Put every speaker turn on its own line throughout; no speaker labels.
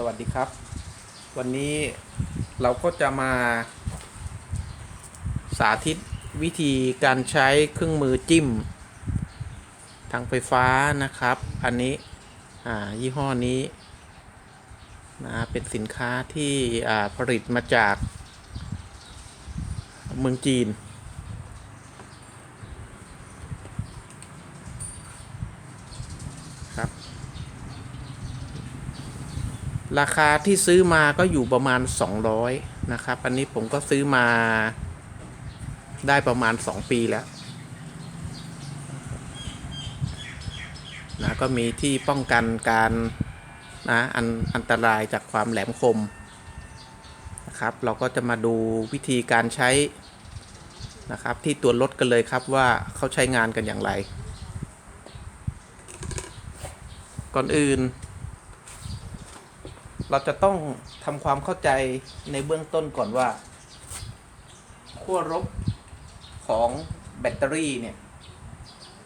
สวัสดีครับ วันนี้เราก็จะมา สาธิตวิธีการใช้เครื่องมือจิ้ม ทางไฟฟ้านะครับ อันนี้ยี่ห้อนี้นะเป็นสินค้าที่ผลิตมาจากเมืองจีน ครับ ราคาที่ซื้อมาก็อยู่ประมาณ 200 นะครับ อันนี้ผมก็ซื้อมาได้ประมาณ 2 ปีแล้วนะก็มีที่ป้องกันการนะอันอันตรายจากความแหลมคมนะครับ เราก็จะมาดูวิธีการใช้นะครับ ที่ตัวรถกันเลยครับว่าเขาใช้งานกันอย่างไร ก่อนอื่น เราจะต้องทำความเข้าใจในเบื้องต้นก่อนว่าขั้วลบของแบตเตอรี่เนี่ย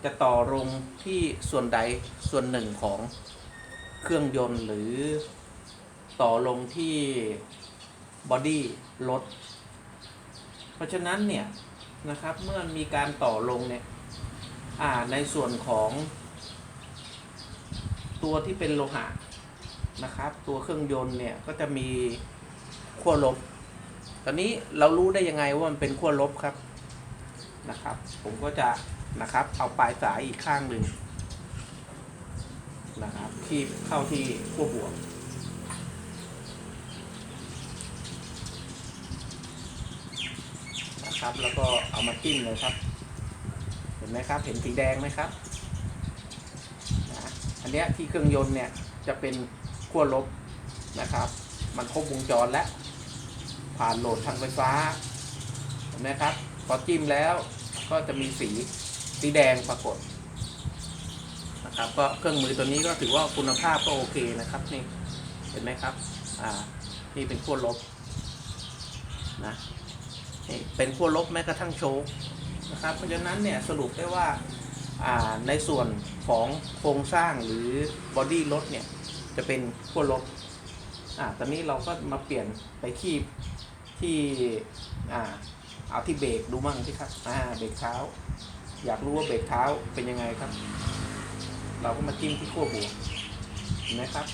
จะต่อลงที่ส่วนใดส่วนหนึ่งของเครื่องยนต์หรือต่อลงที่บอดี้รถ เพราะฉะนั้นเนี่ยนะครับเมื่อมีการต่อลงเนี่ยในส่วนของตัวที่เป็นโลหะ นะครับ ตัวเครื่องยนต์เนี่ยก็จะมีขั้วลบ ตอนนี้เรารู้ได้ยังไงว่ามันเป็นขั้วลบครับนะครับ ผมก็จะนะครับ เอาปลายสายอีกข้างหนึ่งนะครับที่เข้าที่ขั้วบวกนะครับแล้วก็เอามาจิ้มเลยครับ เห็นไหมครับ เห็นสีแดงไหมครับนะอันเนี้ยที่เครื่องยนต์เนี่ยจะเป็น ขั้วลบนะครับ มันครบวงจรแล้ว ผ่านโหลดทางไฟฟ้าเห็นไหมครับพอจิ้มแล้วก็จะมีสีสีแดงปรากฏนะครับก็เครื่องมือตัวนี้ก็ถือว่าคุณภาพก็โอเคนะครับนี่เห็นไหมครับอ่านี่เป็นขั้วลบนะนี่เป็นขั้วลบแม้กระทั่งโชคนะครับเพราะฉะนั้นเนี่ยสรุปได้ว่าอ่าในส่วนของโครงสร้างหรือบอดี้รถเนี่ย จะเป็นขั้วลบอ่าตอนนี้เราก็มาเปลี่ยนไปคีบที่อ่าเอาที่เบรกดูมั่งที่ครับอ่าเบรกเท้า อยากรู้ว่าเบรกเท้าเป็นยังไงครับ เราก็มาจิ้มที่ขั้วบวกเห็นไหมครับ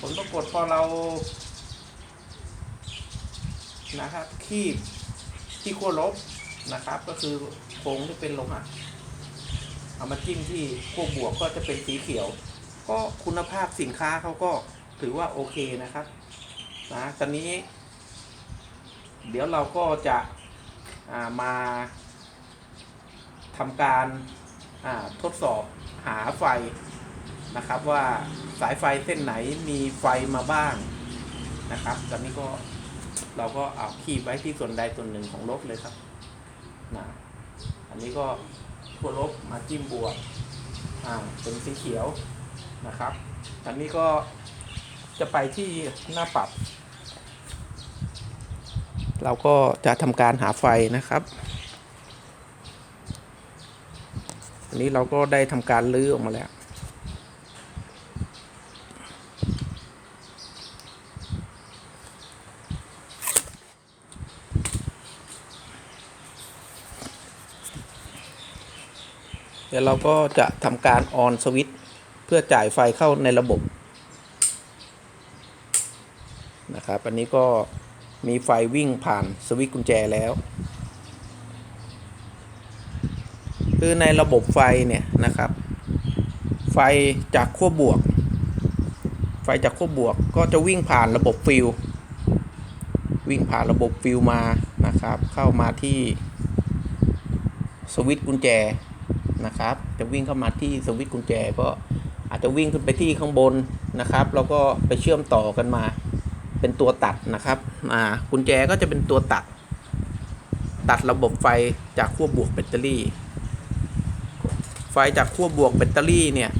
ผลปรากฏพอเรานะครับคีบที่ขั้วลบนะครับ ก็คือโค้งที่เป็นโลหะเอามาจิ้มที่ขั้วบวกก็จะเป็นสีเขียว ก็คุณภาพสินค้าเขาก็ถือว่าโอเคนะครับนะตอนนี้ เดี๋ยวเราก็จะามาทำการาทดสอบหาไฟนะครับว่าสายไฟเส้นไหนมีไฟมาบ้างนะครับ ตอนนี้ก็เราก็เอาขีบไว้ที่ส่วนใดส่วนหนึ่งของรถเลยครับนะอันนี้ก็ทั่วลบมาจิ้มบวกอ่าเป็นสีเขียว นะครับอันนี้ก็จะไปที่หน้าปรับ เราก็จะทำการหาไฟนะครับอันนี้เราก็ได้ทำการลื้อออกมาแล้ว เดี๋ยวเราก็จะทำการออนสวิตช์ พื่อจ่ายไฟเข้าในระบบนะครับ อันนี้ก็มีไฟวิ่งผ่านสวิตช์กุญแจแล้ว คือในระบบไฟเนี่ยนะครับ ไฟจากขั้วบวก ไฟจากขั้วบวกก็จะวิ่งผ่านระบบฟิลวิ่งผ่านระบบฟิลมานะครับ เข้ามาที่สวิตช์กุญแจนะครับ จะวิ่งเข้ามาที่สวิตช์กุญแจก็ อาจจะวิ่งขึ้นไปที่ข้างบนนะครับ แล้วก็ไปเชื่อมต่อกันมาเป็นตัวตัดนะครับอ่ากุญแจก็จะเป็นตัวตัด ตัดระบบไฟจากขั้วบวกแบตเตอรี่ ไฟจากขั้วบวกแบตเตอรี่เนี่ย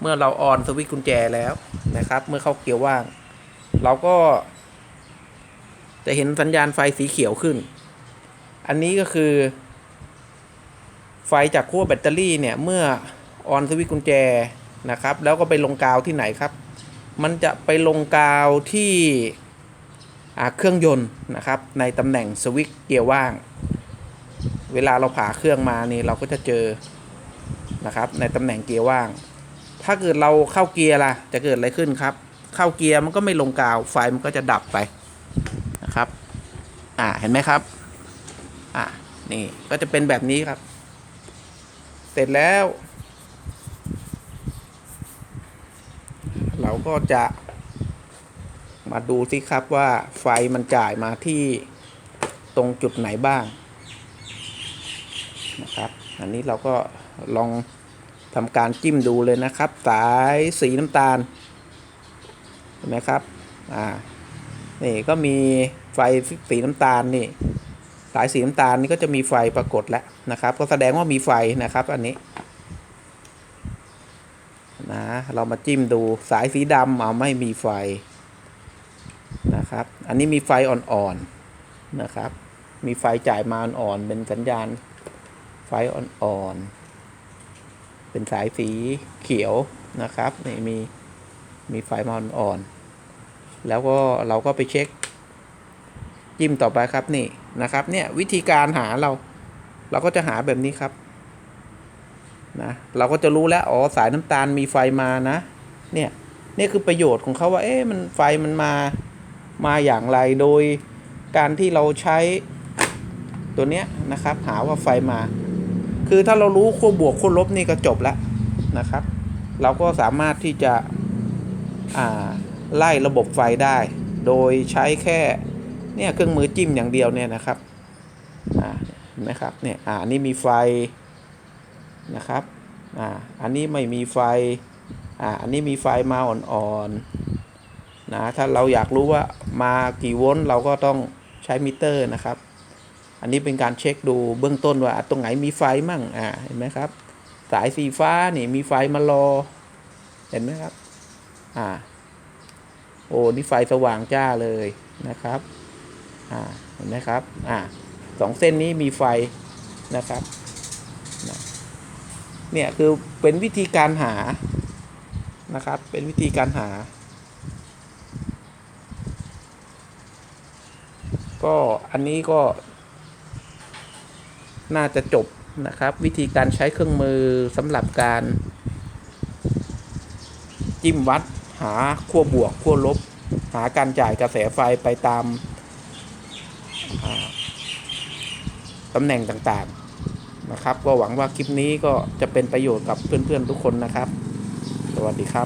เมื่อเราออนสวิตช์กุญแจแล้วนะครับ เมื่อเข้าเกียร์ว่าง เราก็ จะเห็นสัญญาณไฟสีเขียวขึ้น อันนี้ก็คือ ไฟจากขั้วแบตเตอรี่เนี่ยเมื่อ ออนสวิตกุญแจนะครับ แล้วก็ไปลงกาวที่ไหนครับ มันจะไปลงกาวที่เครื่องยนต์นะครับ ในตำแหน่งสวิตเกียร์ว่าง เวลาเราผ่าเครื่องมานี่เราก็จะเจอนะครับในตำแหน่งเกียร์ว่าง ถ้าเกิดเราเข้าเกียร์ล่ะ จะเกิดอะไรขึ้นครับ เข้าเกียร์มันก็ไม่ลงกาว ไฟมันก็จะดับไปนะครับ อ่า เห็นไหมครับ อ่า นี่ ก็จะเป็นแบบนี้ครับ เสร็จแล้ว เรา ก็จะมาดูสิครับว่าไฟมันจ่ายมาที่ตรงจุดไหนบ้างนะครับ อันนี้เราก็ลองทำการจิ้มดูเลยนะครับ สายสีน้ำตาลเห็นไหมครับอ่านี่ก็มีไฟสีน้ำตาลนี่สายสีน้ำตาลนี่ก็จะมีไฟปรากฏแล้วนะครับ ก็แสดงว่ามีไฟนะครับ อันนี้ นะเรามาจิ้มดูสายสีดำเอาไม่มีไฟนะครับ อันนี้มีไฟอ่อนๆนะครับ มีไฟจ่ายมาอ่อนๆเป็นสัญญาณไฟอ่อนๆเป็นสายสีเขียวนะครับนี่มีมีไฟมาอ่อนๆแล้วก็เราก็ไปเช็ค จิ้มต่อไปครับนี่นะครับ เนี่ยวิธีการหาเรา เราก็จะหาแบบนี้ครับ นะเราก็จะรู้แล้วอ๋อสายน้ำตาลมีไฟมานะเนี่ยนี่คือประโยชน์ของเขาว่าเอ๊ะมันไฟมันมามาอย่างไรโดยการที่เราใช้ตัวเนี้ยนะครับ หาว่าไฟมา คือถ้าเรารู้ขั้วบวกขั้วลบนี่ก็จบแล้วนะครับ เราก็สามารถที่จะไล่ระบบไฟได้ โดยใช้แค่เนี่ยเครื่องมือจิ้มอย่างเดียวเนี่ยนะครับอ่านไหมครับเนี่ยอ่านี่มีไฟ นะครับอ่าอันนี้ไม่มีไฟอ่าอันนี้มีไฟมาอ่อนๆนะถ้าเราอยากรู้ว่ามากี่โวลต์เราก็ต้องใช้มิเตอร์นะครับ อันนี้เป็นการเช็คดูเบื้องต้นว่าตรงไหนมีไฟมั่งอ่าเห็นไหมครับ สายสีฟ้านี่มีไฟมารอ เห็นไหมครับอ่าโอ้นี่ไฟสว่างจ้าเลยนะครับอ่าเห็นไหมครับอ่าสองเส้นนี้มีไฟนะครับ เนี่ยคือเป็นวิธีการหานะครับเป็นวิธีการหา ก็อันนี้ก็ น่าจะจบนะครับ วิธีการใช้เครื่องมือสำหรับการ จิ้มวัดหาขั้วบวกขั้วลบ หาการจ่ายกระแสไฟไปตามตำแหน่งต่างๆ นะครับ ก็หวังว่าคลิปนี้ก็จะเป็นประโยชน์กับเพื่อนๆทุกคนนะครับ สวัสดีครับ